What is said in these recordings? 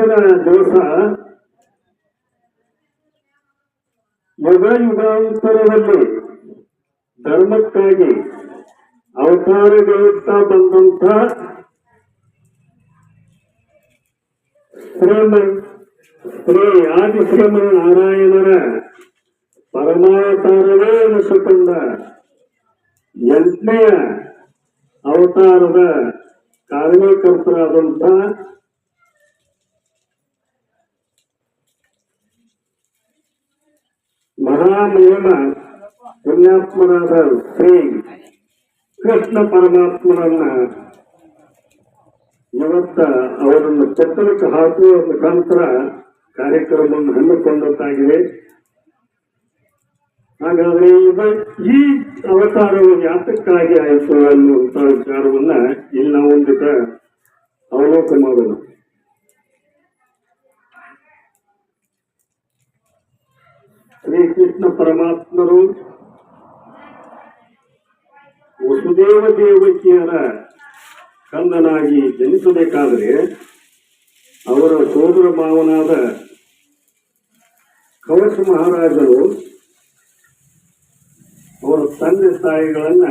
ಹಿಂದಿನ ದಿವಸ ಯುಗ ಯುಗಾಂತರದಲ್ಲಿ ಧರ್ಮಕ್ಕಾಗಿ ಅವತಾರಗಳುತ್ತಾ ಬಂದಂತ ಶ್ರೀಮ ಶ್ರೀ ಆದಿಶ್ರಮ ನಾರಾಯಣರ ಪರಮಾವತಾರವೇ ಅನಿಸಿಕೊಂಡ ಎಂಟನೆಯ ಅವತಾರದ ಕಾರ್ಯಕರ್ತರಾದಂಥ ಮಹಾಮಹಿಮ ಪುಣ್ಯಾತ್ಮನಾದ ಶ್ರೀ ಕೃಷ್ಣ ಪರಮಾತ್ಮನನ್ನ ಇವತ್ತ ಅವರನ್ನು ಚತ್ತರಕ್ಕೆ ಹಾಕುವ ಮುಖಾಂತರ ಕಾರ್ಯಕ್ರಮವನ್ನು ಹಮ್ಮಿಕೊಂಡಂತಾಗಿದೆ ಹಾಗಾದ್ರೆ ಈ ಅವತಾರವು ಯಾತಕ್ಕಾಗಿ ಆಯಿತು ಅನ್ನುವಂತ ವಿಚಾರವನ್ನ ಇಲ್ಲಿ ನಾವು ಒಂದಿಟ ಅವಲೋಕನ ಮಾಡೋಣ ಶ್ರೀಕೃಷ್ಣ ಪರಮಾತ್ಮರು, ವಸುದೇವ ದೇವಕಿಯರ ಕಂದನಾಗಿ ಜನಿಸಬೇಕಾದರೆ ಅವರ ಸೋದರ ಮಾವನಾದ ಕವಚ ಮಹಾರಾಜರು ಅವರ ತಂದೆ ತಾಯಿಗಳನ್ನ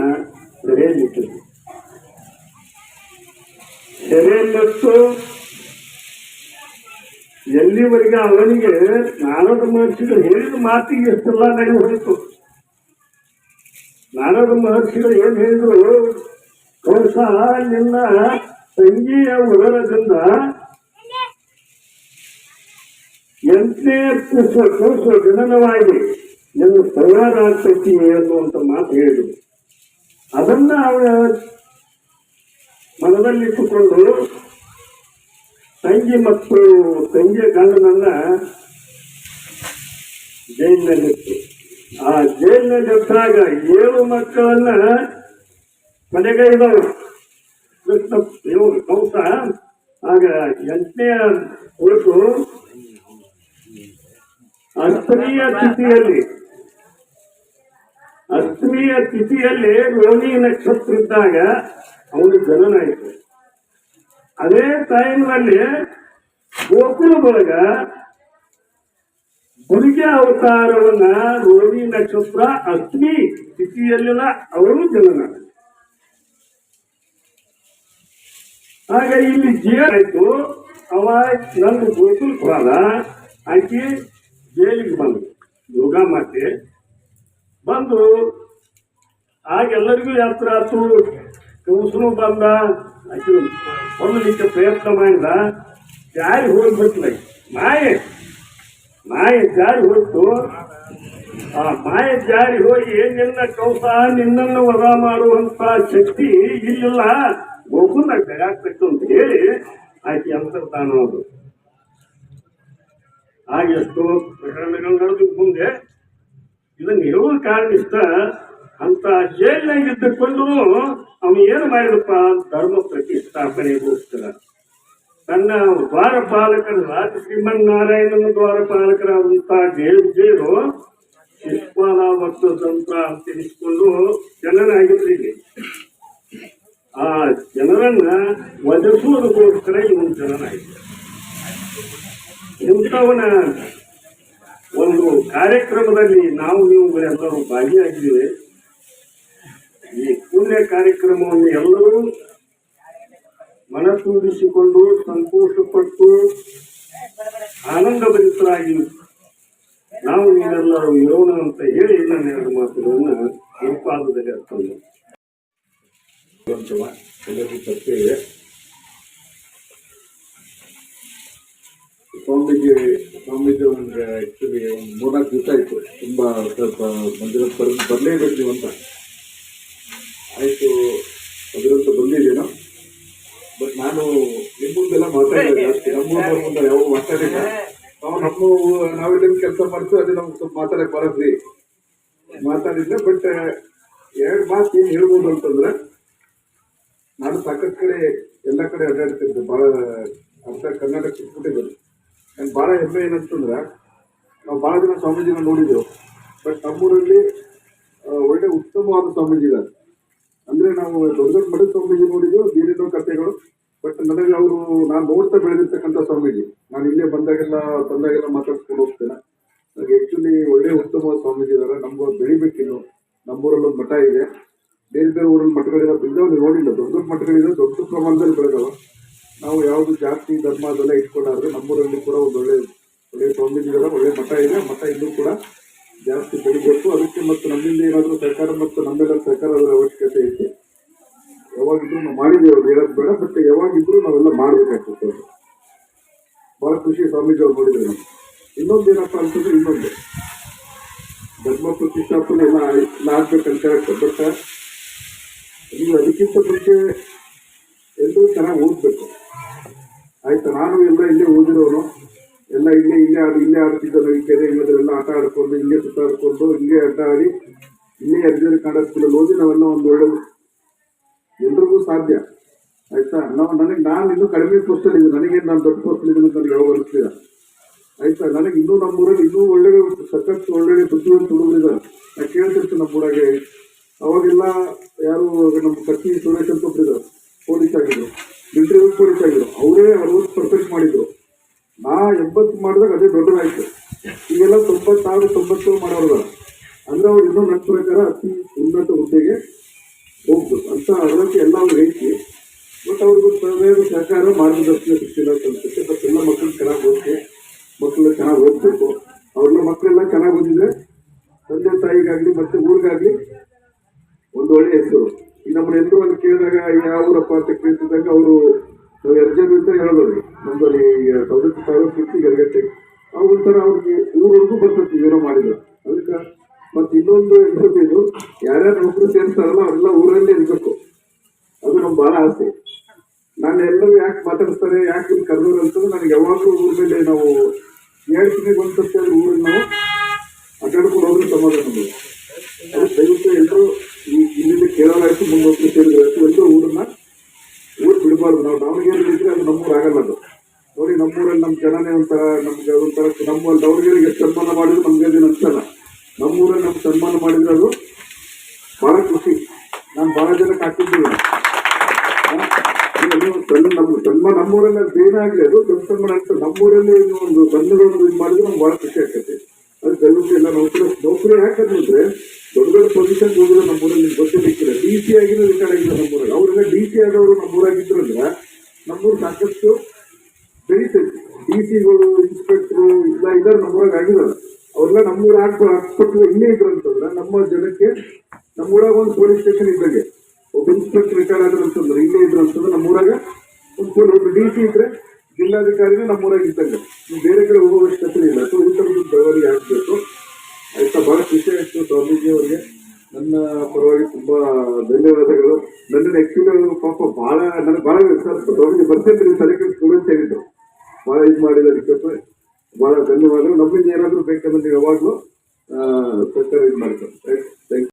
ಸೆರೆಯಲ್ಲಿಟ್ಟರು ಸೆರೆಯಲ್ಲಿಟ್ಟು ಎಲ್ಲಿವರೆಗೆ ಅವನಿಗೆ ನಾರದ ಮಹರ್ಷಿಗಳು ಹೇಳಿದ ಮಾತಿಗೆ ಎಷ್ಟೆಲ್ಲ ನಡೆದು ಹೋಯಿತು. ನಾರದ ಮಹರ್ಷಿಗಳು ಏನು ಹೇಳಿದ್ರು? ಕೌಶ ನಿನ್ನ ತಂಗಿಯ ಉದರದಿಂದ ಎಂಟನೇ ಕುಸ ಕೋಶ ಜನನವಾಗಿ ನಿನ್ನ ಸಂಹಾರ ಆಗ್ತೈತಿ ಅನ್ನುವಂತ ಮಾತು ಹೇಳಿದರು. ಅದನ್ನ ಅವಳ ಮನದಲ್ಲಿಟ್ಟುಕೊಂಡು ತಂಗಿ ಮತ್ತು ತಂಗಿಯ ಗಂಡನನ್ನ ಜೈಲಿನಲ್ಲಿತ್ತು ಆ ಜೈಲಿನಲ್ಲಿ ಇದ್ದಾಗ ಏಳು ಮಕ್ಕಳನ್ನ ಮನೆಗೈದವರು ಕೃಷ್ಣ, ಇವ್ರು ಕಂಸ. ಆಗ ಎಂಟನೆಯ ಹುಡುಕು ಅಷ್ಟಮಿಯ ತಿಥಿಯಲ್ಲಿ ಅಷ್ಟಮಿಯ ತಿಥಿಯಲ್ಲಿ ರೋಣಿ ನಕ್ಷತ್ರ ಇದ್ದಾಗ ಅವನು ಜನನ ಆಯಿತು. ಅದೇ ಟೈಮ್ನಲ್ಲಿ ಗೋಕುಲದೊಳಗ ಹುಡುಗಿ ಅವತಾರವನ್ನ ರೋಹಿಣಿ ನಕ್ಷತ್ರ, ಅಗ್ನಿ ಸ್ಥಿತಿಯಲ್ಲೆಲ್ಲ ಅವರು ಜನನ ಆಗ ಇಲ್ಲಿ ಜೇಲ್ ಆಯ್ತು. ಅವ ನನ್ನ ಗೋಕುಲ ಹೋದ ಆಕೆ ಜೈಲಿಗೆ ಬಂದು ಯೋಗ ಮಾತೆ ಬಂದು ಆಗ ಎಲ್ಲರಿಗೂ ಯಾತ್ರ ಆಯ್ತು ಕೌಸನು ಬಂದ ಆಕೆ ಹೊರಲಿಕ್ಕೆ ಪ್ರಯತ್ನ ಮಾಡಿದ ಜಾರಿ ಹೋಗ್ಬಿಟ್ಲ ಮಾಯೆ ಮಾಯೆ ಜಾರಿ ಹೋಯ್ತು. ಆ ಮಾಯೆ ಜಾರಿ ಹೋಗಿ ನಿನ್ನ ಕೌಸ ನಿನ್ನನ್ನು ವಧ ಮಾಡುವಂತ ಶಕ್ತಿ ಇಲ್ಲಿಲ್ಲ. ಒಬ್ಬನ ಬೆಳಾಗ್ಬೇಕು ಅಂತ ಹೇಳಿ ಆಕೆ ಅದು ಹಾಗೆ ಎಷ್ಟು ಪ್ರಕರಣಗಳು ನಡೆದು ಮುಂದೆ ಇದನ್ನು ಹೇಳುವ ಕಾರಣ ಇಷ್ಟ. ಅಂತ ಜೈಲಿನಾಗ ಇದ್ದುಕೊಂಡು ಅವನು ಏನು ಮಾಡಿದಪ್ಪ? ಧರ್ಮ ಪ್ರತಿಷ್ಠಾಪನೆಗೋಸ್ಕರ ತನ್ನ ದ್ವಾರಪಾಲಕರ ಶ್ರೀಮನ್ನಾರಾಯಣನ ದ್ವಾರಪಾಲಕರಾದಂತ ದೇವ್ ಜೇರು ಶಿಷ್ಪಾಲ ತಂತ್ರ ಅಂತ ತಿಳಿಸ್ಕೊಂಡು ಜನನಾಗಿದ್ರು ಇಲ್ಲಿ. ಆ ಜನರನ್ನ ವಧಿಸುವುದಕ್ಕೋಸ್ಕರ ಇವನು ಜನನಾಗಿದ್ದ. ಇಂಥವನ ಒಂದು ಕಾರ್ಯಕ್ರಮದಲ್ಲಿ ನಾವು ನೀವು ಎಲ್ಲರೂ ಭಾಗಿಯಾಗಿದ್ದೇವೆ ಈ ಪುಣ್ಯ ಕಾರ್ಯಕ್ರಮವನ್ನು ಎಲ್ಲರೂ ಮನತುಂಬಿಸಿಕೊಂಡು ಸಂತೋಷಪಟ್ಟು ಆನಂದಭರಿತರಾಗಿ ನಾವು ನೀವೆಲ್ಲರೂ ಇರೋಣ ಅಂತ ಹೇಳಿ ನನ್ನ ಎರಡು ಮಾತುಗಳನ್ನು ಗುರುಪಾದದಲ್ಲಿ ಅರ್ಥವನ್ನು ಸ್ವಾಮೀಜಿ ಸ್ವಾಮೀಜಿ ಒಂದು ಆ್ಯಕ್ಚುಲಿ ಒಂದು ಮೂರ್ನಾಲ್ಕು ದಿವಸ ಆಯಿತು. ತುಂಬ ಸ್ವಲ್ಪ ಮಂದಿರ ಬರ್ಲೇಬೇಕು ಅಂತ ಆಯಿತು ಅದರಂತ ಬಂದಿದ್ದೀನೋ. ಬಟ್ ನಾನು ನಿಮ್ಮ ಮುಂದೆಲ್ಲ ಮಾತಾಡಿದೆ ಜಾಸ್ತಿ ನಮ್ಮ ಮುಂದೆ ಯಾವಾಗ ಮಾತಾಡಿಲ್ಲ ನಾವು ನಮ್ಮ ನಾವೆಲ್ಲ ಕೆಲಸ ಮಾಡ್ತೀವಿ ಅದೇ ನಮ್ಗೆ ಸ್ವಲ್ಪ ಮಾತಾಡಕ್ಕೆ ಬರೋದ್ರಿ ಮಾತಾಡಿದ್ದೆ ಬಟ್ ಎರಡು ಮಾತು ಏನು ಹೇಳ್ಬೋದು ಅಂತಂದ್ರೆ ನಾನು ಸಾಕಷ್ಟು ಕಡೆ ಎಲ್ಲ ಕಡೆ ಅಡ್ಡಾಡ್ತಿದ್ದೆ. ಭಾಳ ಅರ್ಧ ಕರ್ನಾಟಕ ಸುಟ್ಬಿಟ್ಟಿದ್ದೆ ನಂಗೆ ಭಾಳ ಹೆಮ್ಮೆ ಏನಂತಂದ್ರೆ ನಾವು ಭಾಳ ಜನ ಸ್ವಾಮೀಜಿನ ನೋಡಿದ್ದೆವು. ಬಟ್ ನಮ್ಮೂರಲ್ಲಿ ಒಳ್ಳೆ ಉತ್ತಮವಾದ ಸ್ವಾಮೀಜಿಗಳು ಅಂದರೆ ನಾವು ದೊಡ್ಡ ದೊಡ್ಡ ಮಠದ ಸ್ವಾಮೀಜಿ ನೋಡಿದ್ದು ಕಥೆಗಳು ಬಟ್ ನನಗೆ ಅವರು, ನಾನು ನೋಡ್ತಾ ಬೆಳೆದಿರ್ತಕ್ಕಂಥ ಸ್ವಾಮೀಜಿ. ನಾನು ಇಲ್ಲೇ ಬಂದಾಗೆಲ್ಲ ಬಂದಾಗೆಲ್ಲ ಮಾತಾಡ್ಸ್ಕೊಂಡು ಹೋಗ್ತೇನೆ. ನನಗೆ ಆ್ಯಕ್ಚುಲಿ ಒಳ್ಳೆ ಉತ್ತಮ ಸ್ವಾಮೀಜಿ ಇದಾರೆ. ನಮ್ಗೆ ಬೆಳಿಬೇಕಿನ್ನು ನಮ್ಮೂರಲ್ಲೊಂದು ಮಠ ಇದೆ. ಬೇರೆ ಬೇರೆ ಊರಲ್ಲಿ ಮಠಗಳಿದಾವೆ. ಇದಾವೆ ನೀವು ನೋಡಿಲ್ಲ ದೊಡ್ಡ ದೊಡ್ಡ ಮಠಗಳಿದೆ ದೊಡ್ಡ ಪ್ರಮಾಣದಲ್ಲಿ ಬೆಳೆದವ. ನಾವು ಯಾವುದು ಜಾತಿ, ಧರ್ಮ ಅದೆಲ್ಲ ಇಟ್ಕೊಂಡಾದ್ರೆ ನಮ್ಮೂರಲ್ಲಿ ಕೂಡ ಒಂದು ಒಳ್ಳೆ ಒಳ್ಳೆ ಸ್ವಾಮೀಜಿ ಒಳ್ಳೆ ಮಠ ಇದೆ. ಮಠ ಇಲ್ಲೂ ಕೂಡ ಜಾಸ್ತಿ ಬೆಳಿಬೇಕು. ಅದಕ್ಕೆ ಮತ್ತು ನಮ್ಮಿಂದ ಏನಾದರೂ ಸರ್ಕಾರ ಮತ್ತು ನಮ್ಮೆಲ್ಲ ಸರ್ಕಾರದ ಅವಶ್ಯಕತೆ ಐತೆ. ಯಾವಾಗಿದ್ರು ನಾವು ಮಾಡಿದ್ದೇವೆ ಅವ್ರು ಹೇಳೋದು ಬೇಡ. ಬಟ್ ಯಾವಾಗಿದ್ರು ನಾವೆಲ್ಲ ಮಾಡ್ಬೇಕಾಗ್ತದೆ ಭಾಳ ಖುಷಿ ಸ್ವಾಮೀಜಿ ಅವ್ರು ನೋಡಿದ್ರೆ ನಾವು ಇನ್ನೊಂದು ಏನಪ್ಪ ಅಂತಂದ್ರೆ ಇನ್ನೊಂದು. ಧರ್ಮ ಪ್ರತಿಷ್ಠಾಪನೆ ಎಲ್ಲ ಆಗ್ಬೇಕಂತ ಹೇಳಕ್ಕೆ ನೀವು ಅದಕ್ಕಿಂತ ಮುಂಚೆ ಎಲ್ಲರೂ ಚೆನ್ನಾಗಿ ಓದ್ಬೇಕು. ಆಯ್ತಾ? ನಾನು ಎಲ್ಲ ಇಲ್ಲೇ ಓದಿರೋನು. ಎಲ್ಲ ಇಲ್ಲೇ ಇಲ್ಲೇ ಆಡಿ, ಇಲ್ಲೇ ಆಡ್ತಿದ್ದಾರೆ ಈ ಕೆರೆ ಇಲ್ಲದ್ರೆಲ್ಲ ಆಟ ಆಡ್ಕೊಂಡು ಇಲ್ಲೇ ಸುತ್ತಾಡ್ಕೊಂಡು ಇಲ್ಲೇ ಅಡ್ಡ ಆಡಿ ಇಲ್ಲೇ ಅರ್ಜುನ ಕನ್ನಡ ಹೋಗಿ ನಾವೆಲ್ಲ ಒಂದು ಒಳ್ಳೆ ಎಲ್ರಿಗೂ ಸಾಧ್ಯ. ಆಯ್ತಾ? ನಾವು ನನಗೆ, ನಾನು ಇನ್ನೂ ಕಡಿಮೆ ಪೋಸ್ಟಲ್ಲಿ ಇದ್ದೀನಿ ನನಗೇನು ನಾನು ದೊಡ್ಡ ಪೋಸ್ಟಲ್ಲಿ ಇದ್ದೀನಿ ನನಗೆ ಯಾವ ಅನಿಸ್ತಿಲ್ಲ ಆಯ್ತಾ? ನನಗೆ ಇನ್ನೂ ನಮ್ಮೂರಲ್ಲಿ ಇನ್ನೂ ಒಳ್ಳೆ ಸಖತ್ ಒಳ್ಳೆ ಬುದ್ಧಿವಂತ ಹುಡುಗರಿದ್ದಾರೆ ನಾ ಕೇಳ್ತಿರ್ತೀನಿ ನಮ್ಮ ಊರಾಗೆ. ಅವಾಗೆಲ್ಲ ಯಾರು ನಮ್ಮ ಕತ್ತಿ ಸುರೇಶ್ ಅಂತ ಒಬ್ಬರಿದ್ದಾರೆ ಪೊಲೀಸ್ ಆಗಿದ್ರು. ಮಿಲಿಟರಿ ಪೊಲೀಸ್ ಆಗಿದ್ರು. ಅವರೇ ಅರವತ್ತು ಪರ್ಸೆಂಟ್ ಮಾಡಿದ್ರು. ನಾ ಎಂಬತ್ತು ಮಾಡಿದಾಗ ಅದೇ ದೊಡ್ಡದಾಯ್ತು. ಈಗೆಲ್ಲ ತೊಂಬತ್ತಾರು ತೊಂಬತ್ತು ಮಾಡೋರು ಅಂದ್ರೆ ಅವ್ರು ಇನ್ನೂ ನನ್ನ ಪ್ರಕಾರ ಅತಿ ಉನ್ನತ ಹುದ್ದೆಗೆ ಹೋಗ್ಬೇಕು ಅಂತ ಅದಕ್ಕೆ ಎಲ್ಲ ಅವ್ರು ಐತಿ. ಬಟ್ ಅವ್ರಿಗೂ ಸರ್ಕಾರ ಮಾರ್ಗದರ್ಶನ ಸಿಕ್ಕಿಲ್ಲ ಅಂತ ಅನ್ಸುತ್ತೆ. ಬಟ್ ಎಲ್ಲ ಮಕ್ಕಳು ಚೆನ್ನಾಗಿ ಓದಿಸಿ ಮಕ್ಕಳು ಚೆನ್ನಾಗಿ ಓದಬೇಕು. ಅವ್ರನ್ನ ಮಕ್ಕಳೆಲ್ಲ ಚೆನ್ನಾಗಿ ಓದಿದ್ರೆ ತಂದೆ ತಾಯಿಗಾಗ್ಲಿ ಮತ್ತೆ ಊರಿಗಾಗ್ಲಿ ಒಂದು ಒಳ್ಳೆಯ ಹೆಸರು. ಈ ನಮ್ಮನ್ನ ಎಲ್ಲರೂ ಅಲ್ಲಿ ಕೇಳಿದಾಗ ಯಾವ ಊರಪ್ಪ? ಅಂತ ಕೇಳ್ತಿದ್ದಾಗ ಅವರು ನಾವು ಎರ್ಜಲ್ ಅಂತ ಹೇಳೋದ್ರಿ ನಮ್ಮಲ್ಲಿ ಸೌದತ್ತಿ ಸಾವಿರ ಫಿಫ್ಟಿ ಗರ್ಗಟ್ಟೆ ಆ ಒಂಥರ ಅವ್ರಿಗೆ ಊರವರೆಗೂ ಬರ್ತೈತಿ ಏನೋ ಮಾಡಿದ್ರು ಅದಕ್ಕೆ ಮತ್ತೆ ಇನ್ನೊಂದು ಇದು, ಯಾರ್ಯಾರು ನೌಕರಿ ಸೇರ್ತಾರಲ್ಲ, ಅವರೆಲ್ಲ ಊರಲ್ಲೇ ಇರಬೇಕು. ಅದು ನಮ್ಗೆ ಬಹಳ ಆಸೆ. ನಾನು ಎಲ್ಲರೂ ಯಾಕೆ ಮಾತಾಡ್ತಾರೆ, ಯಾಕೆ ಇಲ್ಲಿ ಕರೆದವ್ರು ಅಂತಂದ್ರೆ ನನಗೆ ಯಾವಾಗಲೂ ಊರ ಮೇಲೆ ನಾವು ಎರಡು ತಿಂಗಳಿಗೆ ಒಂದು ನಾವು ಅಡ್ಡಾಡ್ಕೊಂಡು ಹೋಗಿ ಸಮಾಧಾನ ದಯವಿಟ್ಟು ಎಲ್ಲರೂ ಇಲ್ಲಿಂದ ಕೇರಳ ಆಯಿತು ಸೇರಿದ್ರೆ ಎಲ್ಲರೂ ಊರನ್ನ ಬಿಡಬಾರ್ದು ನಾವು ದಾವಣಗೆರೆ ಇದ್ರೆ ಅದು ನಮ್ಮೂರು ಆಗಲ್ಲ ಅದು. ನೋಡಿ, ನಮ್ಮೂರಲ್ಲಿ ನಮ್ಮ ಜನನೇ ಒಂಥರ, ನಮ್ಗೆ ಒಂಥರ ನಮ್ಮ ದಾವಣಗೆರೆಗೆ ಸನ್ಮಾನ ಮಾಡಿದ್ರು ನಮ್ಗೆ ಅದೇನು ಅನ್ಸಲ್ಲ ನಮ್ಮೂರಲ್ಲಿ ನಮ್ಗೆ ಸನ್ಮಾನ ಮಾಡಿದ್ರೆ ಅದು ಬಹಳ ಖುಷಿ. ನಾನು ಬಹಳ ಜನಕ್ಕೆ ಸಣ್ಣ ನಮ್ಮ ಸನ್ಮಾನ ನಮ್ಮೂರಲ್ಲಿ ಅದು ಏನಾಗಲಿ ಅದು ದೊಡ್ಡ ಸನ್ಮಾನ ಆಗ್ತದೆ. ನಮ್ಮೂರಲ್ಲಿ ಒಂದು ಸಣ್ಣದೊಂದು ಇದು ಮಾಡಿದ್ರೆ ನಮ್ಗೆ ಬಹಳ ಖುಷಿ ಆಗ್ತೈತೆ ಅದು ದಯವಿಟ್ಟು ಎಲ್ಲ ನೌಕರ, ನೌಕರಿ ಯಾಕಂದ್ರೆ ದೊಡ್ಡ ದೊಡ್ಡ ಪೊಸಿಷನ್ ಹೋಗಿದ್ರೆ ನಮ್ಮೂರಲ್ಲಿ ನಿಮ್ಗೆ ಗೊತ್ತಿರ್ಲಿಕ್ಕಿಲ್ಲ ಡಿ ಸಿ ಆಗಿರೋ ರಿಟೈರ್ಡ್ ಆಗಿಲ್ಲ ನಮ್ಮೂರಲ್ಲಿ. ಅವರೆಲ್ಲ ಡಿ ಸಿ ಆದವರು ನಮ್ಮೂರಾಗಿದ್ರು ಅಂದ್ರೆ ನಮ್ಮೂರು ಸಾಕಷ್ಟು ಬೆಳೀತೈತಿ ಡಿ ಸಿಗಳು ಇನ್ಸ್ಪೆಕ್ಟ್ರು ಇಲ್ಲ ಇದ್ದಾರೆ ನಮ್ಮೂರಾಗ ಆಗಿರೋದು ಅವ್ರೆಲ್ಲ ನಮ್ಮೂರ ಹಾಸ್ಪಿಟ್ಲ್ ಇಲ್ಲೇ ಇದ್ರು ಅಂತಂದ್ರೆ ನಮ್ಮ ಜನಕ್ಕೆ ನಮ್ಮೂರಾಗ ಒಂದು ಪೊಲೀಸ್ ಸ್ಟೇಷನ್ ಇದ್ದಂಗೆ. ಒಬ್ಬ ಇನ್ಸ್ಪೆಕ್ಟರ್ ರಿಟೈರ್ ಆದ್ರು ಅಂತಂದ್ರೆ ಇಲ್ಲೇ ಇದ್ರು ಅಂತಂದ್ರೆ ನಮ್ಮೂರಾಗ ಒಂದು ಡಿ ಸಿ ಇದ್ರೆ ಜಿಲ್ಲಾಧಿಕಾರಿನೇ ನಮ್ಮೂರಾಗ ಇದ್ದಂಗೆ. ನೀವು ಬೇರೆ ಕಡೆ ಹೋಗೋ ಅವಶ್ಯಕತೆ ಇಲ್ಲ. ಸೊ ಈ ಥರದ್ದು ಬೆಳವಣಿಗೆ ಆಗಬೇಕು. ಆಯ್ತಾ? ಬಹಳ ಖುಷಿ ಆಯ್ತು ಸ್ವಾಮೀಜಿ ಅವರಿಗೆ. ನನ್ನ ಪರವಾಗಿ ತುಂಬಾ ಧನ್ಯವಾದಗಳು. ನನ್ನ ಆಕ್ಚುಲಿ ಪಾಪ ಬಹಳ, ನನಗೆ ಸರ್ ಸ್ವಾಮೀಜಿ ಬರ್ತೇನೆ ಸರಿ ಸ್ಕೂಲ್ ಅಂತ ಹೇಳಿದ್ರು. ಬಹಳ ಇದು ಮಾಡಿದ್ದಕ್ಕೆ ಭಾಳ ಧನ್ಯವಾದಗಳು. ನಮ್ಮಿಂದ ಏನಾದರೂ ಬೇಕಂದ್ರೆ ನೀವು ಯಾವಾಗಲೂ ಸರ್ಕಾರ ಇದು ಮಾಡ್ತಾರೆ.